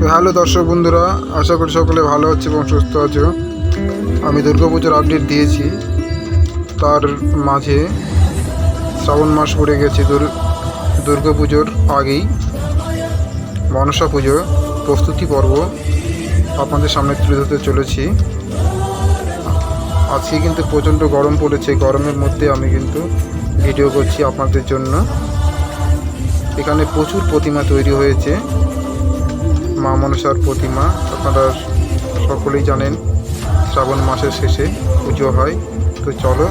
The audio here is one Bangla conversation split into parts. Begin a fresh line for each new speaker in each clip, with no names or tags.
হ্যালো দর্শক বন্ধুরা, আশা করি সকলে ভালো আছে এবং সুস্থ আছো। আমি দুর্গাপুজোর আপডেট দিয়েছি। তার মাঝে শ্রাবণ মাস পড়ে গেছে দুর দুর্গাপুজোর আগেই। মনসা পুজো, প্রস্তুতি পর্ব আপনাদের সামনে তুলে ধরতে চলেছি। আজকে কিন্তু প্রচণ্ড গরম পড়েছে, গরমের মধ্যে আমি কিন্তু ভিডিও করছি আপনাদের জন্য। এখানে প্রচুর প্রতিমা তৈরি হয়েছে। মনসার প্রতিমা আপনারা সকলেই জানেন শ্রাবণ মাসের শেষে পুজো হয়। তো চলো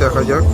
দেখা যাক।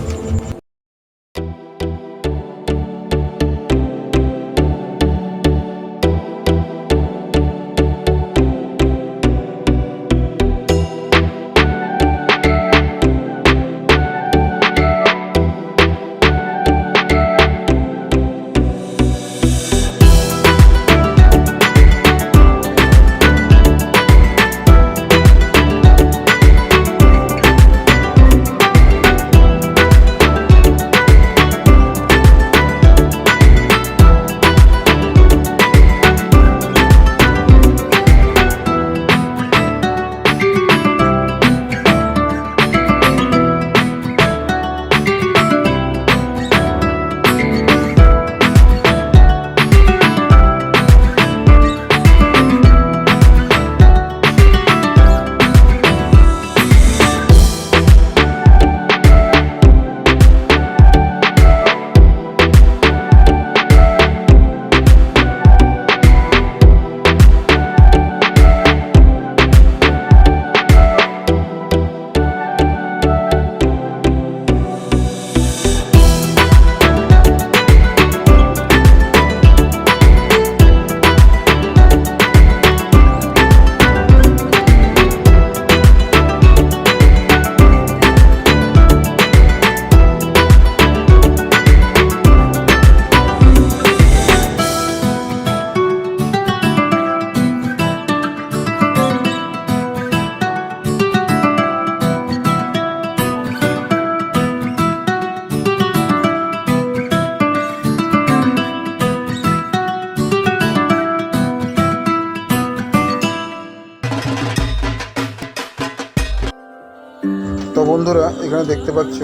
তো বন্ধুরা, এখানে দেখতে পাচ্ছ,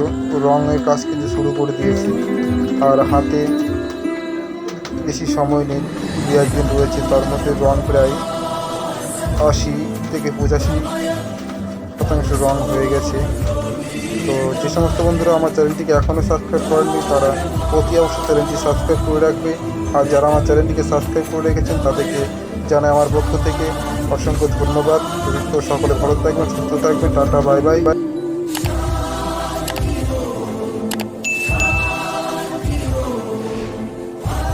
রঙের কাজ কিন্তু শুরু করে দিয়েছি। আর হাতে বেশি সময় নেই দু একদিন রয়েছে, তার মধ্যে রং প্রায় আশি থেকে পঁচাশি শতাংশ রং হয়ে গেছে। তো যে সমস্ত বন্ধুরা আমার চ্যানেলটিকে এখনও সাবস্ক্রাইব করেননি, তারা অতি অবশ্যই চ্যানেলটি সাবস্ক্রাইব করে রাখবে। আর যারা আমার চ্যানেলটিকে সাবস্ক্রাইব করে রেখেছেন, তাদেরকে জানাই আমার পক্ষ থেকে অসংখ্য ধন্যবাদ। সকলে ভালো থাকবেন, সুস্থ থাকবেন। Tata bye bye bye.